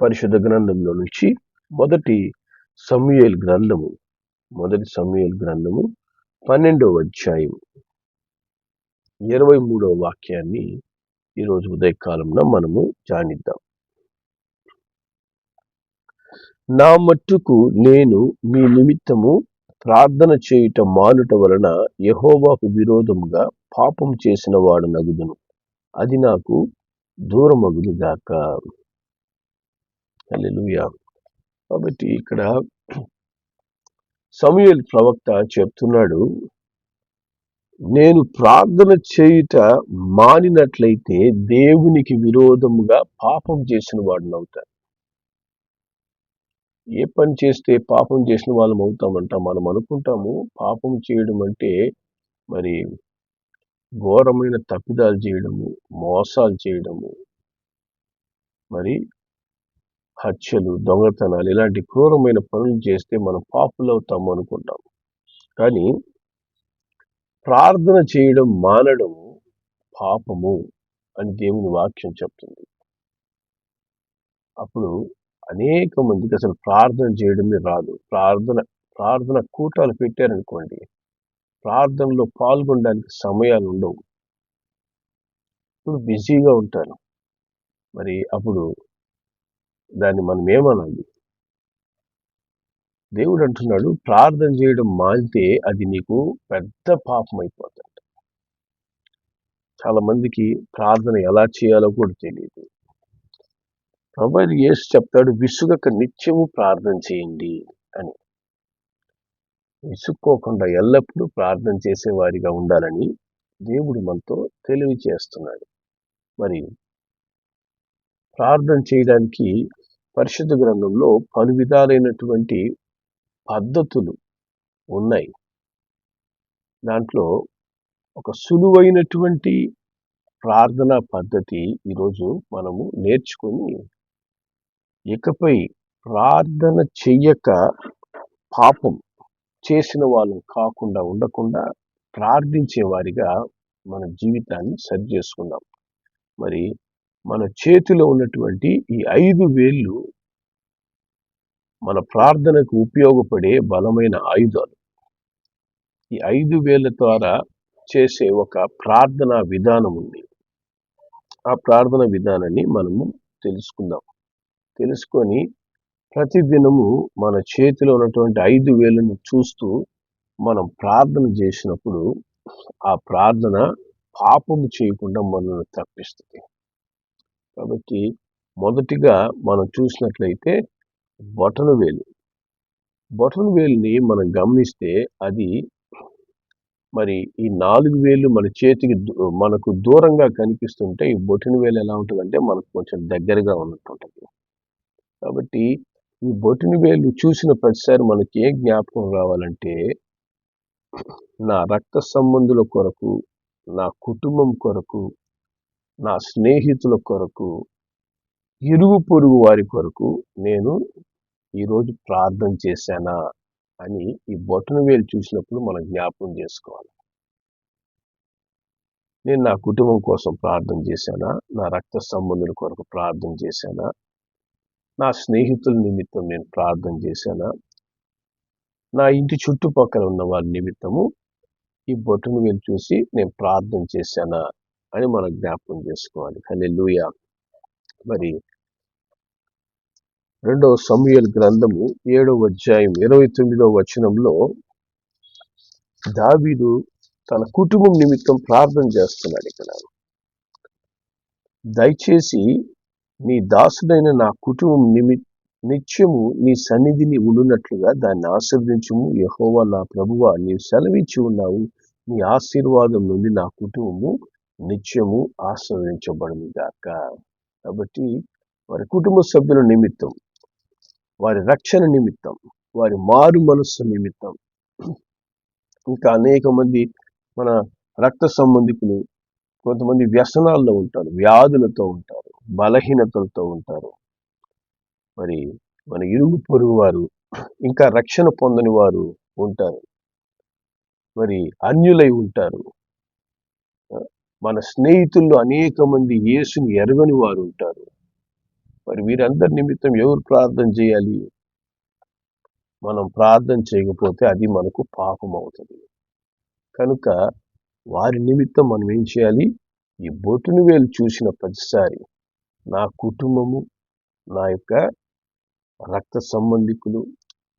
పరిశుద్ధ గ్రంథంలో నుంచి మొదటి సమూయేల్ గ్రంథము మొదటి సమూయేల్ గ్రంథము పన్నెండవ అధ్యాయం ఇరవై మూడవ వాక్యాన్ని ఈరోజు ఉదయకాలంలో మనము ధ్యానిద్దాం నా మట్టుకు నేను మీ నిమిత్తము ప్రార్థన చేయుట మానుట వలన యహోవాకు విరోధముగా పాపం చేసిన వాడు నగుదును. అది నాకు దూరమగులుగాక హల్లెలూయా. కాబట్టి ఇక్కడ సమయల్ ప్రవక్త చెప్తున్నాడు నేను ప్రార్థన చేయుట మానినట్లయితే దేవునికి విరోధముగా పాపం చేసిన వాడిని అవుతాను. ఏ పని చేస్తే పాపం చేసిన వాళ్ళం అవుతామంట మనం అనుకుంటాము. పాపం చేయడం అంటే మరి ఘోరమైన తప్పిదాలు చేయడము మోసాలు చేయడము. మరి హత్యలు దొంగతనాలు ఇలాంటి క్రూరమైన పనులు చేస్తే మనం పాపులు అవుతాము అనుకుంటాం. కానీ ప్రార్థన చేయడం మానడం పాపము అని దేవుని వాక్యం చెప్తుంది. అప్పుడు అనేక మందికి అసలు ప్రార్థన చేయడమే రాదు. ప్రార్థన ప్రార్థన కూటాలు పెట్టారనుకోండి ప్రార్థనలో పాల్గొనడానికి సమయాలు ఉండవు. ఇప్పుడు బిజీగా ఉంటాను. మరి అప్పుడు దాన్ని మనం ఏమనాలి? దేవుడు అంటున్నాడు ప్రార్థన చేయడం మానితే అది నీకు పెద్ద పాపం అయిపోతుంది చాలా మందికి ప్రార్థన ఎలా చేయాలో కూడా తెలియదు ప్రభు యేసు చెప్తాడు విసుగక నిత్యము ప్రార్థన చేయండి అని. విసుక్కోకుండా ఎల్లప్పుడూ ప్రార్థన చేసేవారిగా ఉండాలని దేవుడు మనతో తెలివి చేస్తున్నాడు మరి ప్రార్థన చేయడానికి పరిశుద్ధ గ్రంథంలో పలు విధాలైనటువంటి పద్ధతులు ఉన్నాయి. దాంట్లో ఒక సులువైనటువంటి ప్రార్థనా పద్ధతి ఈరోజు మనము నేర్చుకొని ఇకపై ప్రార్థన చెయ్యక పాపం చేసిన వాళ్ళు కాకుండా ఉండకుండా ప్రార్థించే వారిగా మన జీవితాన్ని సరి చేసుకుందాం. మరి మన చేతిలో ఉన్నటువంటి ఈ ఐదు వేళ్ళు మన ప్రార్థనకు ఉపయోగపడే బలమైన ఆయుధాలు. ఈ ఐదు వేల ద్వారా చేసే ఒక ప్రార్థన విధానం ఉంది. ఆ ప్రార్థన విధానాన్ని మనము తెలుసుకుందాం. తెలుసుకొని ప్రతిదినము మన చేతిలో ఉన్నటువంటి ఐదు వేలను చూస్తూ మనం ప్రార్థన చేసినప్పుడు ఆ ప్రార్థన పాపము చేయకుండా మనల్ని తప్పిస్తుంది. కాబట్టి మొదటిగా మనం చూసినట్లయితే బొటన వేలు. బొటన వేలుని మనం గమనిస్తే అది మరి ఈ నాలుగు వేలు మన చేతికి దూ- మనకు దూరంగా కనిపిస్తుంటే ఈ బొటన వేలు ఎలా ఉంటుందంటే మనకు కొంచెం దగ్గరగా ఉన్నట్టు ఉంటుంది కాబట్టి ఈ బొటన వేలు చూసిన ప్రతిసారి మనకి ఏ జ్ఞాపకం రావాలంటే నా రక్త సంబంధుల కొరకు నా కుటుంబం కొరకు నా స్నేహితుల కొరకు ఇరుగు పొరుగు వారి కొరకు నేను ఈరోజు ప్రార్థన చేశానా అని ఈ బొటన వేలు చూసినప్పుడు మనం జ్ఞాపకం చేసుకోవాలి. నేను నా కుటుంబం కోసం ప్రార్థన చేశానా? నా రక్త సంబంధుల కొరకు ప్రార్థన చేశానా? నా స్నేహితుల నిమిత్తం నేను ప్రార్థన చేశానా? నా ఇంటి చుట్టుపక్కల ఉన్న వారి నిమిత్తము ఈ బొట్టును వేలు చూసి నేను ప్రార్థన చేశానా? అని మనం జ్ఞాపకం చేసుకోవాలి. కానీ మరి రెండవ సమూహల గ్రంథము ఏడవ అధ్యాయం ఇరవై తొమ్మిదవ వచనంలో దావీదు తన కుటుంబం నిమిత్తం ప్రార్థన చేస్తున్నాడు ఇక్కడ. దయచేసి నీ దాసుడైన నా కుటుంబం నిమి నిత్యము నీ సన్నిధిని ఉండునట్లుగా దాన్ని ఆశీర్దించము యహోవా నా ప్రభువా నీవు సెలవిచ్చి ఉన్నావు. నీ ఆశీర్వాదం నుండి నా కుటుంబము నిత్యము ఆశీర్వదించబడింది గాక కాబట్టి వారి కుటుంబ సభ్యుల నిమిత్తం వారి రక్షణ నిమిత్తం వారి మారు మనస్సు నిమిత్తం ఇంకా అనేక మంది మన రక్త సంబంధికులు కొంతమంది వ్యసనాల్లో ఉంటారు వ్యాధులతో ఉంటారు బలహీనతలతో ఉంటారు. మరి మన ఇరుగు పొరుగు వారు ఇంకా రక్షణ పొందని వారు ఉంటారు. మరి అన్యులై ఉంటారు. మన స్నేహితుల్లో అనేక మంది యేసుని ఎరగని వారు ఉంటారు. మరి వీరందరి నిమిత్తం ఎవరు ప్రార్థన చేయాలి? మనం ప్రార్థన చేయకపోతే అది మనకు పాపం అవుతుంది. కనుక వారి నిమిత్తం మనం ఏం చేయాలి? ఈ బొట్టును వేలు చూసిన ప్రతిసారి నా కుటుంబము నా యొక్క రక్త సంబంధికులు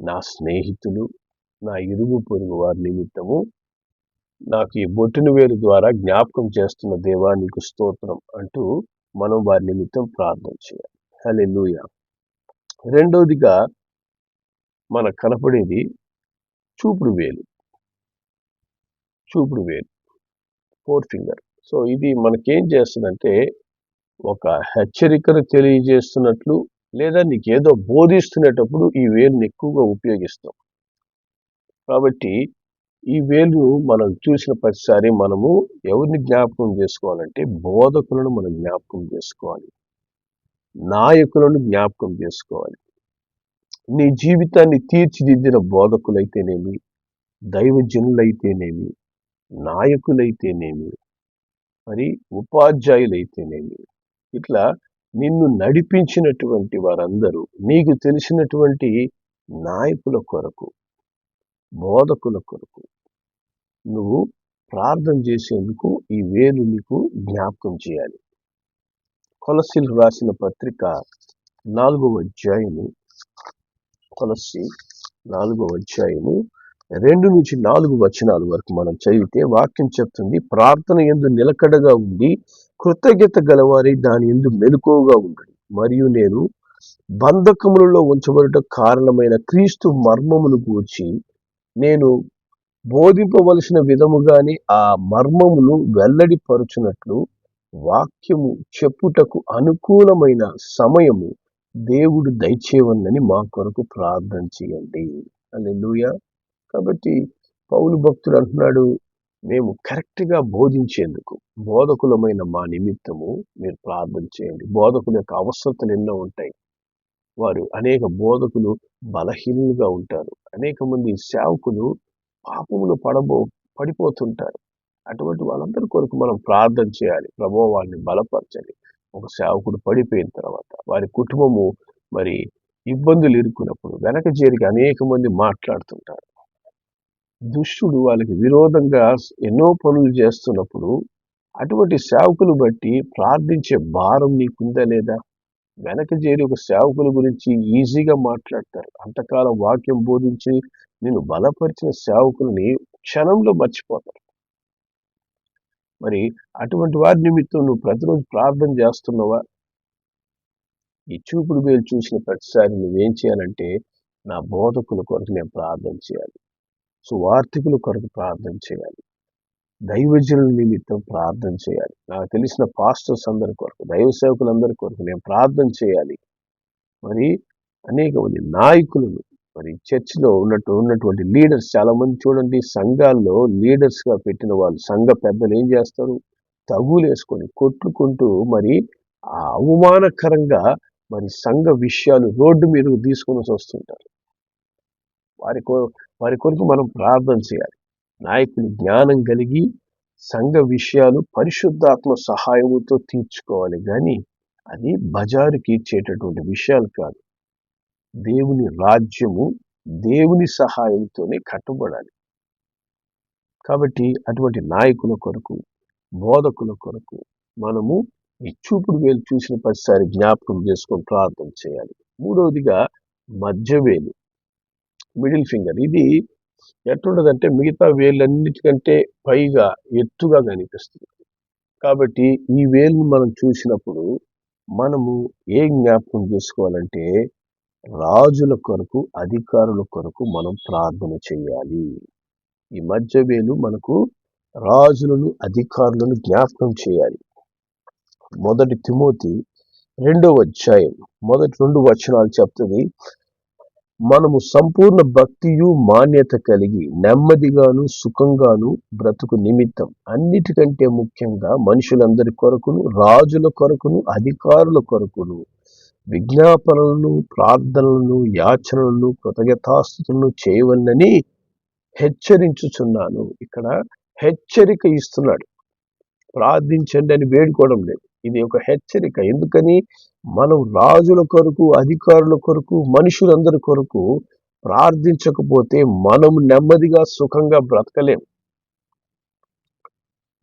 నా స్నేహితులు నా ఇరుగు పొరుగు వారి నిమిత్తము నాకు ఈ బొట్టును వేలు ద్వారా జ్ఞాపకం చేస్తున్న దేవా నీకు స్తోత్రం అంటూ మనం వారి నిమిత్తం ప్రార్థన చేయాలి. హలే రెండవదిగా మనకు కనపడేది చూపుడు వేలు. చూపుడు వేలు. Four finger. సో ఇది మనకేం చేస్తుందంటే ఒక హెచ్చరికను తెలియజేస్తున్నట్లు లేదా నీకేదో బోధిస్తున్నప్పుడు ఈ వేలుని ఎక్కువగా ఉపయోగిస్తాం. కాబట్టి ఈ వేలు మనం చూసిన ప్రతిసారి మనము ఎవరిని జ్ఞాపకం చేసుకోవాలంటే బోధకులను మనం జ్ఞాపకం చేసుకోవాలి. నాయకులను జ్ఞాపకం చేసుకోవాలి. నీ జీవితాన్ని తీర్చిదిద్దిన బోధకులైతేనేమి? దైవజనులైతేనేమి? నాయకులైతేనేమి? మరి ఉపాధ్యాయులైతేనేమి? ఇట్లా నిన్ను నడిపించినటువంటి వారందరూ నీకు తెలిసినటువంటి నాయకుల కొరకు బోధకుల కొరకు నువ్వు ప్రార్థన చేసేందుకు ఈ వేలు నీకు జ్ఞాపకం చేయాలి. కొలసిలు రాసిన పత్రిక నాలుగవ అధ్యాయము కొలసి నాలుగవ అధ్యాయము రెండు నుంచి నాలుగు వచనాల వరకు మనం చదివితే వాక్యం చెప్తుంది ప్రార్థన ఎందు నిలకడగా ఉండి కృతజ్ఞత గలవారి దాని ఎందు మెలకువగా ఉండడు. మరియు నేను బంధకములలో ఉంచబడట కారణమైన క్రీస్తు మర్మమును గూర్చి నేను బోధింపవలసిన విధముగానే ఆ మర్మమును వెల్లడిపరుచునట్లు వాక్యము చెప్పుటకు అనుకూలమైన సమయము దేవుడు దయచేవన్నని మా కొరకు ప్రార్థన చేయండి. అల్లెలుయ కాబట్టి పౌలు భక్తుడు అంటున్నాడు మేము కరెక్ట్గా బోధించేందుకు బోధకులమైన మా నిమిత్తము మీరు ప్రార్థన చేయండి. బోధకుల యొక్క అవసరతలు ఎన్నో ఉంటాయి. వారు అనేక బోధకులు బలహీనులుగా ఉంటారు. అనేక మంది సేవకులు పాపములు పడబో పడిపోతుంటారు. అటువంటి వాళ్ళందరి కొరకు మనం ప్రార్థన చేయాలి. ప్రభు వాళ్ళని బలపరచాలి ఒక సేవకుడు పడిపోయిన తర్వాత వారి కుటుంబము మరి ఇబ్బందులు ఇరుక్కున్నప్పుడు వెనక చేరికి అనేక మంది మాట్లాడుతుంటారు. దుష్టుడు వాళ్ళకి విరోధంగా ఎన్నో పనులు చేస్తున్నప్పుడు అటువంటి సేవకులు బట్టి ప్రార్థించే భారం నీకుందా లేదా? వెనక చేరి ఒక సేవకుల గురించి ఈజీగా మాట్లాడతారు. అంతకాలం వాక్యం బోధించి నేను బలపరిచిన సేవకుల్ని క్షణంలో మర్చిపోతారు. మరి అటువంటి వారి నిమిత్తం నువ్వు ప్రతిరోజు ప్రార్థన చేస్తున్నావా? ఈ చూపుడు వేలు చూసిన ప్రతిసారి నువ్వేం చేయాలంటే నా బోధకుల కొరకు నేను ప్రార్థన చేయాలి. సువార్థికుల కొరకు ప్రార్థన చేయాలి. దైవజనుల నిమిత్తం ప్రార్థన చేయాలి. నాకు తెలిసిన పాస్టర్స్ అందరి కొరకు దైవ సేవకులందరి కొరకు నేను ప్రార్థన చేయాలి. మరి అనేక మంది నాయకులను మరి చర్చిలో ఉన్నట్టు ఉన్నటువంటి లీడర్స్ చాలామంది చూడండి సంఘాల్లో లీడర్స్గా పెట్టిన వాళ్ళు సంఘ పెద్దలు ఏం చేస్తారు? తగులేసుకొని కొట్టుకుంటూ మరి ఆ అవమానకరంగా మరి సంఘ విషయాలు రోడ్డు మీదకు తీసుకొని వస్తుంటారు వారి వారి కొరకు మనం ప్రార్థన చేయాలి. నాయకులు జ్ఞానం కలిగి సంఘ విషయాలు పరిశుద్ధాత్మ సహాయముతో తీర్చుకోవాలి. కానీ అది బజారుకి ఇచ్చేటటువంటి విషయాలు కాదు. దేవుని రాజ్యము దేవుని సహాయంతోనే కట్టబడాలి. కాబట్టి అటువంటి నాయకుల కొరకు బోధకుల కొరకు మనము ఈ చూపుడు వేలు చూసిన ప్రతిసారి జ్ఞాపకం చేసుకొని ప్రార్థన చేయాలి. మూడవదిగా మధ్య వేలు మిడిల్ ఫింగర్. ఇది ఎట్లుండదంటే మిగతా వేళ్ళన్నిటికంటే పైగా ఎత్తుగా కనిపిస్తుంది. కాబట్టి ఈ వేలును మనం చూసినప్పుడు మనము ఏ జ్ఞాపకం చేసుకోవాలంటే రాజుల కొరకు అధికారుల కొరకు మనం ప్రార్థన చేయాలి. ఈ మధ్య వేలు మనకు రాజులను అధికారులను జ్ఞాపకం చేయాలి. మొదటి తిమోతి రెండవ అధ్యాయం మొదటి రెండు వచనాలు చెప్తుంది. మనము సంపూర్ణ భక్తియు మాన్యత కలిగి నెమ్మదిగాను సుఖంగాను బ్రతుకు నిమిత్తం. అన్నిటికంటే ముఖ్యంగా మనుషులందరి కొరకును రాజుల కొరకును అధికారుల కొరకును విజ్ఞాపనలను ప్రార్థనలను యాచనలను కృతజ్ఞతాస్థుతులను చేయవలనని హెచ్చరించుచున్నాను. ఇక్కడ హెచ్చరిక ఇస్తున్నాడు. ప్రార్థించండి అని వేడుకోవడం లేదు. ఇది ఒక హెచ్చరిక. ఎందుకని? మనం రాజుల కొరకు అధికారుల కొరకు మనుషులందరి కొరకు ప్రార్థించకపోతే మనం నెమ్మదిగా సుఖంగా బ్రతకలేం.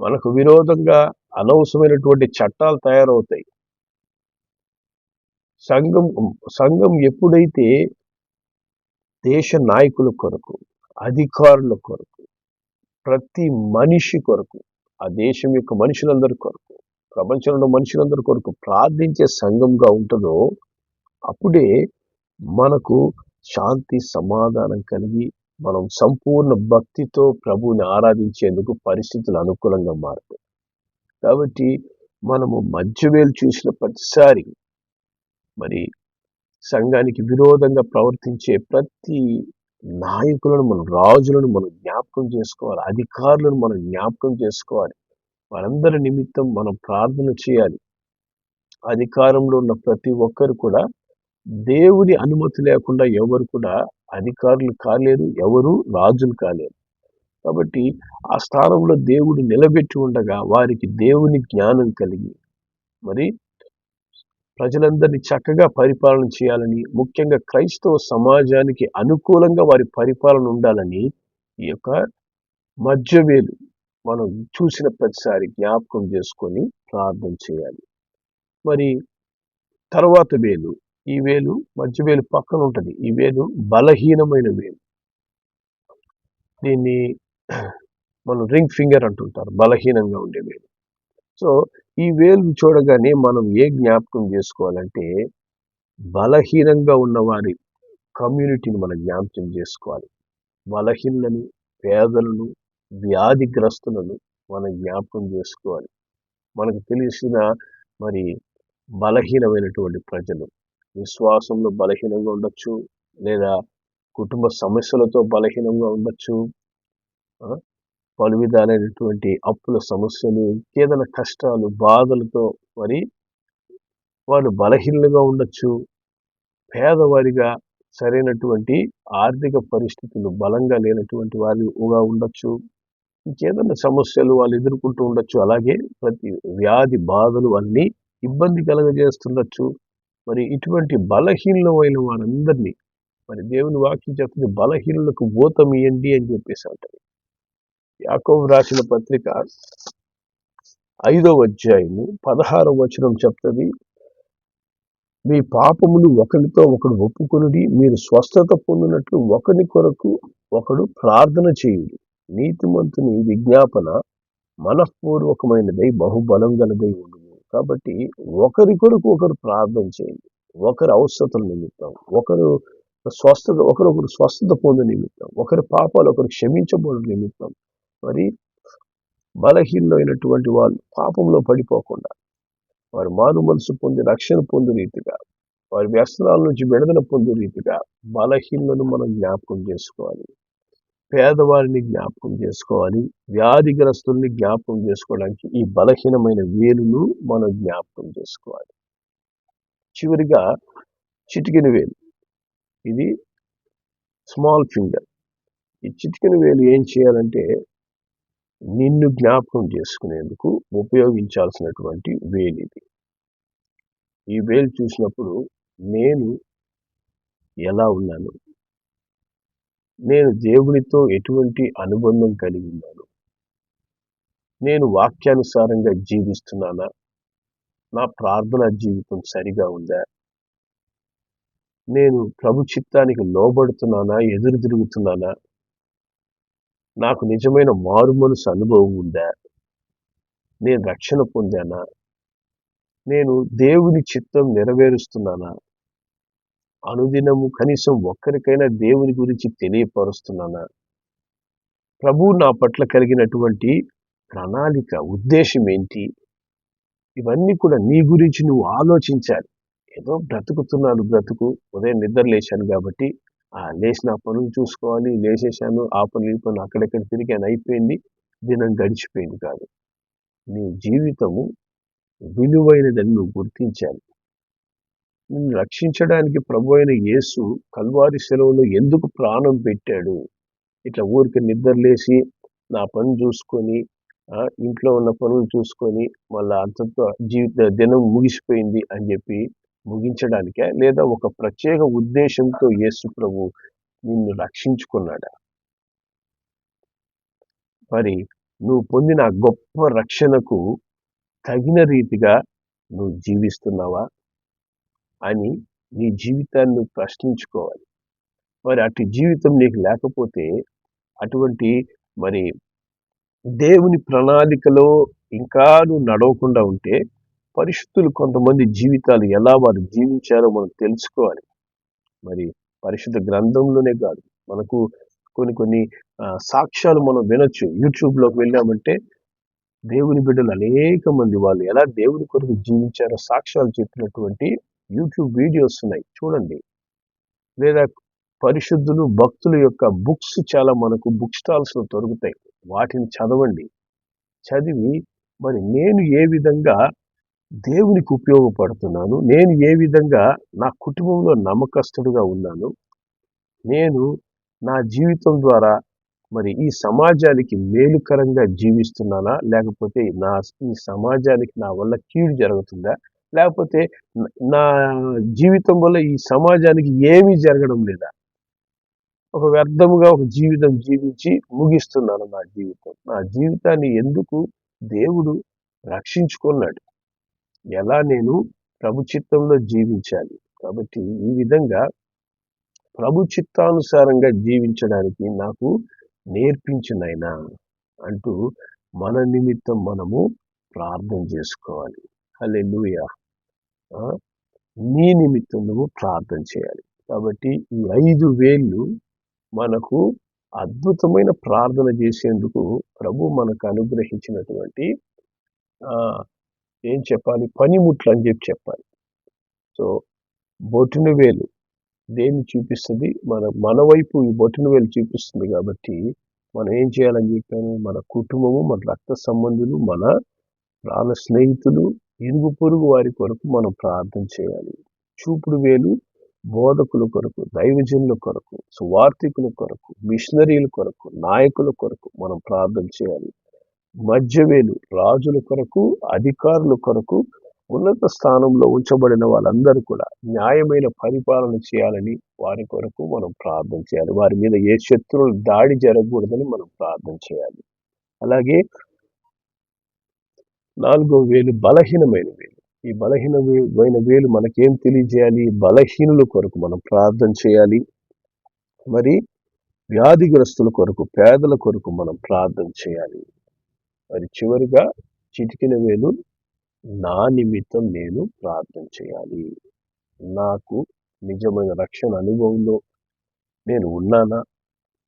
మనకు విరోధంగా అనవసరమైనటువంటి చట్టాలు తయారవుతాయి. సంఘం సంఘం ఎప్పుడైతే దేశ నాయకుల కొరకు అధికారుల కొరకు ప్రతి మనిషి కొరకు ఆ దేశం యొక్క మనుషులందరి కొరకు ప్రపంచంలో మనుషులందరి కొరకు ప్రార్థించే సంఘంగా ఉంటుందో అప్పుడే మనకు శాంతి సమాధానం కలిగి మనం సంపూర్ణ భక్తితో ప్రభువుని ఆరాధించేందుకు పరిస్థితులు అనుకూలంగా మారుతాయి. కాబట్టి మనము మధ్యవేలు చూసిన ప్రతిసారి మరి సంఘానికి విరోధంగా ప్రవర్తించే ప్రతి నాయకులను మనం రాజులను మనం జ్ఞాపకం చేసుకోవాలి అధికారులను మనం జ్ఞాపకం చేసుకోవాలి. వారందరి నిమిత్తం మనం ప్రార్థన చేయాలి. అధికారంలో ఉన్న ప్రతి ఒక్కరు కూడా దేవుని అనుమతి లేకుండా ఎవరు కూడా అధికారులు కాలేరు ఎవరు రాజులు కాలేరు. కాబట్టి ఆ స్థానంలో దేవుడు నిలబెట్టి ఉండగా వారికి దేవుని జ్ఞానం కలిగి మరి ప్రజలందరినీ చక్కగా పరిపాలన చేయాలని ముఖ్యంగా క్రైస్తవ సమాజానికి అనుకూలంగా వారి పరిపాలన ఉండాలని ఈ యొక్క మధ్యవేలు మనం చూసిన ప్రతిసారి జ్ఞాపకం చేసుకొని ప్రార్థన చేయాలి. మరి తర్వాత వేలు. ఈ వేలు మధ్య వేలు పక్కన ఉంటుంది. ఈ వేలు బలహీనమైన వేలు. దీన్ని మనం రింగ్ ఫింగర్ అంటుంటారు. బలహీనంగా ఉండే వేలు. సో ఈ వేలు చూడగానే మనం ఏ జ్ఞాపకం చేసుకోవాలంటే బలహీనంగా ఉన్న వారి కమ్యూనిటీని మనం జ్ఞాపకం చేసుకోవాలి. బలహీనలను పేదలను వ్యాధిగ్రస్తులను మనం జ్ఞాపకం చేసుకోవాలి. మనకు తెలిసిన మరి బలహీనమైనటువంటి ప్రజలు విశ్వాసంలో బలహీనంగా ఉండొచ్చు లేదా కుటుంబ సమస్యలతో బలహీనంగా ఉండొచ్చు పలు విధాలైనటువంటి అప్పుల సమస్యలు ఏదైనా కష్టాలు బాధలతో మరి వాళ్ళు బలహీనలుగా ఉండొచ్చు. పేదవారిగా సరైనటువంటి ఆర్థిక పరిస్థితులు బలంగా లేనటువంటి వారిగా ఉండొచ్చు. ఇంకేదైనా సమస్యలు వాళ్ళు ఎదుర్కొంటూ ఉండొచ్చు. అలాగే ప్రతి వ్యాధి బాధలు అన్నీ ఇబ్బంది కలగజేస్తుండొచ్చు. మరి ఇటువంటి బలహీనమైన వారందరినీ మరి దేవుని వాక్యం చెప్తుంది బలహీనులకు ఓతమియండి అని చెప్పేసి అంటారు యాకోబు రాసిన పత్రిక ఐదవ అధ్యాయము పదహారవ వచనం చెప్తుంది మీ పాపములు ఒకరితో ఒకడు ఒప్పుకొనుడి మీరు స్వస్థత పొందినట్లు ఒకరి కొరకు ఒకడు ప్రార్థన చేయుడు. నీతిమంతుని విజ్ఞాపన మనఃపూర్వకమైనదై బహుబలం గలదై ఉండదు కాబట్టి ఒకరి కొరకు ఒకరు ప్రార్థన చేయండి. ఒకరి అవసరతల నిమిత్తం ఒకరు స్వస్థత ఒకరొకరు స్వస్థత పొందే నిమిత్తం ఒకరి పాపాలు ఒకరు క్షమించబడు నిమిత్తం. మరి బలహీనమైనటువంటి వాళ్ళు పాపంలో పడిపోకుండా వారు మారు మనసు పొంది రక్షణ పొందు రీతిగా వారి వ్యసనాల నుంచి విడుదల పొందే రీతిగా బలహీనలను మనం జ్ఞాపకం చేసుకోవాలి. పేదవారిని జ్ఞాపకం చేసుకోవాలి వ్యాధిగ్రస్తుల్ని జ్ఞాపకం చేసుకోవడానికి ఈ బలహీనమైన వేలును మనం జ్ఞాపకం చేసుకోవాలి. చివరిగా చిటికిన వేలు. ఇది స్మాల్ ఫింగర్ ఈ చిటికిన వేలు ఏం చేయాలంటే నిన్ను జ్ఞాపకం చేసుకునేందుకు ఉపయోగించాల్సినటువంటి వేలు ఇది. ఈ వేలు చూసినప్పుడు నేను ఎలా ఉన్నాను? నేను దేవునితో ఎటువంటి అనుబంధం కలిగి ఉన్నాను? నేను వాక్యానుసారంగా జీవిస్తున్నానా? నా ప్రార్థనా జీవితం సరిగా ఉందా? నేను ప్రభు చిత్తానికి లోబడుతున్నానా? ఎదురు తిరుగుతున్నానా? నాకు నిజమైన మారు మనసు అనుభవం ఉందా? నేను రక్షణ పొందానా? నేను దేవుని చిత్తం నెరవేరుస్తున్నానా? అనుదినము కనీసం ఒక్కరికైనా దేవుని గురించి తెలియపరుస్తున్నానా? ప్రభు నా పట్ల కలిగినటువంటి ప్రణాళిక ఉద్దేశం ఏంటి? ఇవన్నీ కూడా నీ గురించి నువ్వు ఆలోచించాలి. ఏదో బ్రతుకుతున్నాను బ్రతుకు. ఉదయం నిద్ర లేచాను కాబట్టి ఆ లేచిన పనులు చూసుకోవాలి. లేచేశాను ఆ పనులు ఈ పనులు అక్కడెక్కడ తిరిగాను అయిపోయింది. దినం గడిచిపోయింది కాదు. నీ జీవితము విలువైనదని నువ్వు గుర్తించాలి. నిన్ను రక్షించడానికి ప్రభు అయిన యేసు కల్వారి సెలవులో ఎందుకు ప్రాణం పెట్టాడు? ఇట్లా ఊరికి నిద్రలేసి నా పని చూసుకొని ఇంట్లో ఉన్న పనులు చూసుకొని మళ్ళీ అంతతో జీవిత దినం ముగిసిపోయింది అని చెప్పి ముగించడానికే? లేదా ఒక ప్రత్యేక ఉద్దేశంతో యేసు ప్రభు నిన్ను రక్షించుకున్నాడా? మరి నువ్వు పొందిన గొప్ప రక్షణకు తగిన రీతిగా నువ్వు జీవిస్తున్నావా? అని నీ జీవితాన్ని ప్రశ్నించుకోవాలి. మరి అటు జీవితం నీకు లేకపోతే అటువంటి మరి దేవుని ప్రణాళికలో ఇంకా నువ్వు నడవకుండా ఉంటే పరిస్థితులు కొంతమంది జీవితాలు ఎలా వారు జీవించారో మనం తెలుసుకోవాలి. మరి పరిశుద్ధ గ్రంథంలోనే కాదు మనకు కొన్ని కొన్ని సాక్ష్యాలు మనం వినొచ్చు. యూట్యూబ్లోకి వెళ్ళామంటే దేవుని బిడ్డలు అనేక మంది వాళ్ళు ఎలా దేవుని కొరకు జీవించారో సాక్ష్యాలు చెప్పినటువంటి యూట్యూబ్ వీడియోస్ ఉన్నాయి. చూడండి. లేదా పరిశుద్ధులు భక్తుల యొక్క బుక్స్ చాలా మనకు బుక్ స్టాల్స్లో దొరుకుతాయి. వాటిని చదవండి. చదివి మరి నేను ఏ విధంగా దేవునికి ఉపయోగపడుతున్నాను? నేను ఏ విధంగా నా కుటుంబంలో నమ్మకస్తుడుగా ఉన్నాను? నేను నా జీవితం ద్వారా మరి ఈ సమాజానికి మేలుకరంగా జీవిస్తున్నానా? లేకపోతే నా ఈ సమాజానికి నా వల్ల కీడు జరుగుతుందా? లేకపోతే నా జీవితం వల్ల ఈ సమాజానికి ఏమీ జరగడం లేదా? ఒక వ్యర్థముగా ఒక జీవితం జీవించి ముగిస్తున్నాను నా జీవితం. నా జీవితాన్ని ఎందుకు దేవుడు రక్షించుకున్నాడు? ఎలా నేను ప్రభు చిత్తంలో జీవించాలి? కాబట్టి ఈ విధంగా ప్రభు చిత్తానుసారంగా జీవించడానికి నాకు నేర్పించినైనా అంటూ మన నిమిత్తం మనము ప్రార్థన చేసుకోవాలి. హల్లెలూయా. నీ నిమిత్తం నువ్వు ప్రార్థన చేయాలి. కాబట్టి ఈ ఐదు వేళ్ళు మనకు అద్భుతమైన ప్రార్థన చేసేందుకు ప్రభు మనకు అనుగ్రహించినటువంటి ఏం చెప్పాలి? పనిముట్లు అని చెప్పి చెప్పాలి. సో బొటిన వేలు. దేన్ని చూపిస్తుంది? మన మన వైపు ఈ బొటిన వేలు చూపిస్తుంది కాబట్టి మనం ఏం చేయాలని చెప్పాను? మన కుటుంబము మన రక్త సంబంధులు మన ప్రాణ స్నేహితులు ఇరుగు పొరుగు వారి కొరకు మనం ప్రార్థన చేయాలి. చూపుడు వేలు బోధకుల కొరకు దైవజనుల కొరకు సువార్థికుల కొరకు మిషనరీల కొరకు నాయకుల కొరకు మనం ప్రార్థన చేయాలి. మధ్యవేలు రాజుల కొరకు అధికారుల కొరకు ఉన్నత స్థానంలో ఉంచబడిన వాళ్ళందరూ కూడా న్యాయమైన పరిపాలన చేయాలని వారి కొరకు మనం ప్రార్థన చేయాలి. వారి మీద ఏ శత్రువులు దాడి జరగకూడదని మనం ప్రార్థన చేయాలి. అలాగే నాలుగో వేలు బలహీనమైన వేలు. ఈ బలహీనమైన వేలు మనకేం తెలియజేయాలి? బలహీనుల కొరకు మనం ప్రార్థన చేయాలి. మరి వ్యాధిగ్రస్తుల కొరకు పేదల కొరకు మనం ప్రార్థన చేయాలి. మరి చివరిగా చిటికిన వేలు నా నిమిత్తం నేను ప్రార్థన చేయాలి. నాకు నిజమైన రక్షణ అనుభవంలో నేను ఉన్నానా?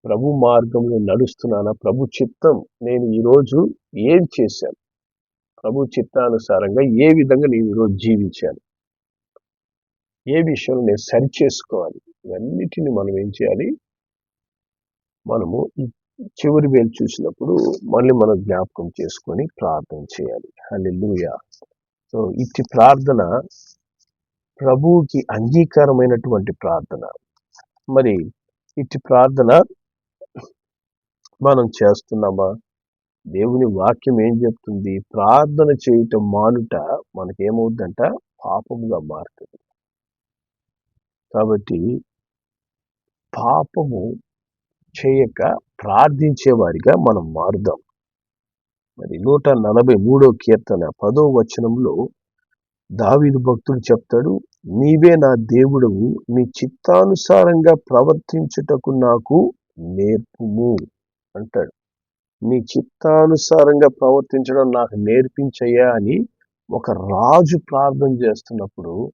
ప్రభు మార్గంలో నడుస్తున్నానా? ప్రభు చిత్తం నేను ఈరోజు ఏం చేశాను? ప్రభు చిత్తానుసారంగా ఏ విధంగా నేను ఈరోజు జీవించాలి? ఏ విషయంలో నేను సరి చేసుకోవాలి? ఇవన్నిటిని మనం ఏం చేయాలి? మనము ఈ చివరి వేలు చూసినప్పుడు మళ్ళీ మనం జ్ఞాపకం చేసుకొని ప్రార్థన చేయాలి. హల్లెలూయా. సో ఇట్టి ప్రార్థన ప్రభువుకి అంగీకారమైనటువంటి ప్రార్థన. మరి ఇట్టి ప్రార్థన మనం చేస్తున్నామా? దేవుని వాక్యం ఏం చెప్తుంది? ప్రార్థన చేయటం మానుట మనకేమవుద్దంట? పాపముగా మారుతుంది. కాబట్టి పాపము చేయక ప్రార్థించే వారిగా మనం మారుదాం. మరి నూట నలభై మూడో కీర్తన పదో వచనంలో దావీదు భక్తుడు చెప్తాడు నీవే నా దేవుడవు నీ చిత్తానుసారంగా ప్రవర్తించుటకు నాకు నేర్పుము అంటాడు. నీ చిత్తానుసారంగా ప్రవర్తించడం నాకు నేర్పించయ్యా అని ఒక రాజు ప్రార్థన చేస్తున్నప్పుడు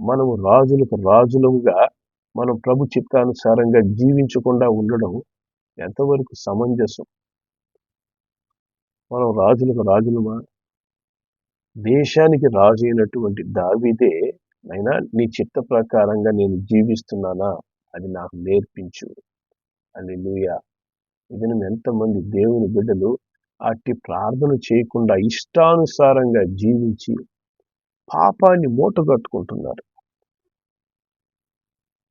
మనము రాజులకు రాజులముగా మనం ప్రభు చిత్తానుసారంగా జీవించకుండా ఉండడం ఎంతవరకు సమంజసం? మనం రాజులకు రాజులమా? దేశానికి రాజు అయినటువంటి దావిదే అయినా నీ చిత్త ప్రకారంగా నేను జీవిస్తున్నానా? అది నాకు నేర్పించు. అని లూయా ఇది ఎంతమంది దేవుని బిడ్డలు అట్టి ప్రార్థన చేయకుండా ఇష్టానుసారంగా జీవించి పాపాన్ని మూటగట్టుకుంటున్నారు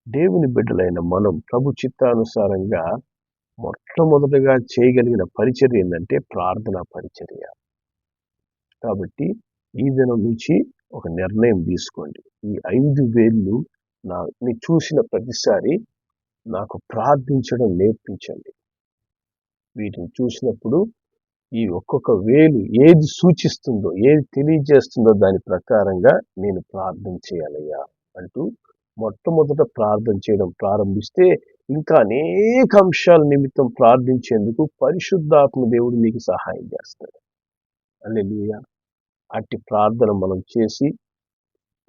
దేవుని బిడ్డలైన మనం ప్రభు చిత్తానుసారంగా మొట్టమొదటగా చేయగలిగిన పరిచర్య ఏంటంటే ప్రార్థనా పరిచర్య. కాబట్టి ఈ దినం నుంచి ఒక నిర్ణయం తీసుకోండి. ఈ ఐదు వేళ్ళు నా చూసిన ప్రతిసారి నాకు ప్రార్థించడం నేర్పించండి. వీటిని చూసినప్పుడు ఈ ఒక్కొక్క వేలు ఏది సూచిస్తుందో ఏది తెలియజేస్తుందో దాని ప్రకారంగా నేను ప్రార్థన చేయాలయ్యా అంటూ మొట్టమొదట ప్రార్థన చేయడం ప్రారంభిస్తే ఇంకా అనేక అంశాల నిమిత్తం ప్రార్థించేందుకు పరిశుద్ధాత్మ దేవుడు మీకు సహాయం చేస్తాడు. అల్లెలుయ అట్టి ప్రార్థన మనం చేసి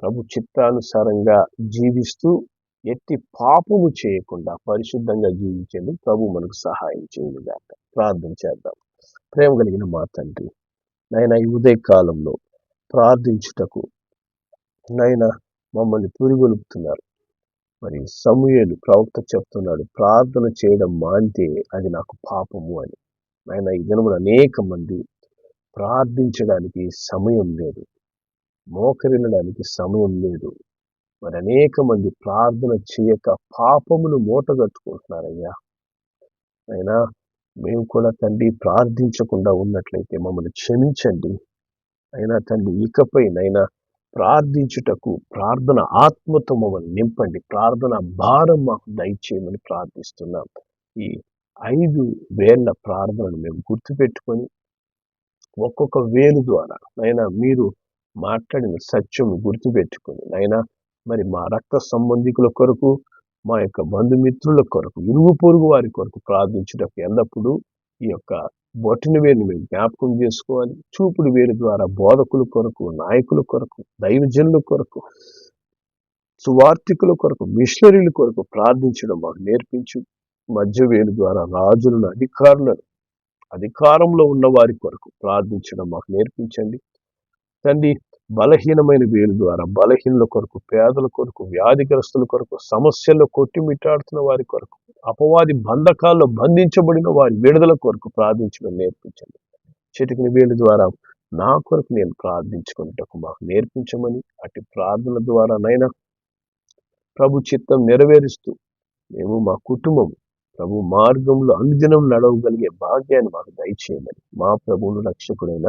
ప్రభు చిత్తానుసారంగా జీవిస్తూ ఎట్టి పాపము చేయకుండా పరిశుద్ధంగా జీవించేందుకు ప్రభు మనకు సహాయం చేయనుగాక. ప్రార్థన చేద్దాం. ప్రేమ కలిగిన మా తండ్రి నాయన ఈ ఉదయ కాలంలో ప్రార్థించుటకు నాయన మమ్మల్ని పురిగొలుపుతున్నారు. మరి సమూహలు ప్రవక్త చెప్తున్నాడు ప్రార్థన చేయడం మాంతే అది నాకు పాపము అని. ఆయన ఈ దినములు అనేక మంది ప్రార్థించడానికి సమయం లేదు మోకరిల్లడానికి సమయం లేదు. మరి అనేక మంది ప్రార్థన చేయక పాపమును మూటగట్టుకుంటున్నారయ్యా. అయినా మేము కూడా తండ్రి ప్రార్థించకుండా ఉన్నట్లయితే మమ్మల్ని క్షమించండి. అయినా తండ్రి ఇకపై నైనా ప్రార్థించుటకు ప్రార్థన ఆత్మతో మమ్మల్ని నింపండి. ప్రార్థన భారం మాకు దయచేయమని ప్రార్థిస్తున్నాం. ఈ ఐదు వేళ్ళ ప్రార్థనను మేము గుర్తుపెట్టుకొని ఒక్కొక్క వేలు ద్వారా నైనా మీరు మాట్లాడిన సత్యం గుర్తుపెట్టుకొని నైనా మరి మా రక్త సంబంధికుల కొరకు మా యొక్క బంధుమిత్రుల కొరకు ఇరుగు పొరుగు వారి కొరకు ప్రార్థించుటకు ఎల్లప్పుడూ ఈ యొక్క బొట్టిన వేరుని మేము జ్ఞాపకం చేసుకోవాలి. చూపుడు వేరు ద్వారా బోధకుల కొరకు నాయకుల కొరకు దైవజనుల కొరకు సువార్థికుల కొరకు మిషనరీల కొరకు ప్రార్థించడం మాకు నేర్పించు. మధ్య వేరు ద్వారా రాజులను అధికారులను అధికారంలో ఉన్న వారి కొరకు ప్రార్థించడం మాకు నేర్పించండి. తండ్రి బలహీనమైన వేలు ద్వారా బలహీనుల కొరకు పేదల కొరకు వ్యాధిగ్రస్తుల కొరకు సమస్యల్లో కొట్టిమిట్టాడుతున్న వారి కొరకు అపవాది బంధకాల్లో బంధించబడిన వారి విడుదల కొరకు ప్రార్థించడం నేర్పించండి. చిటికిన వేలు ద్వారా నా కొరకు నేను ప్రార్థించుకున్నటకు మాకు నేర్పించమని అటు ప్రార్థన ద్వారానైనా ప్రభు చిత్తం నెరవేరుస్తూ మేము మా కుటుంబం ప్రభు మార్గంలో అనుదినం నడవగలిగే భాగ్యాన్ని మాకు దయచేయమని మా ప్రభువును రక్షకుడైన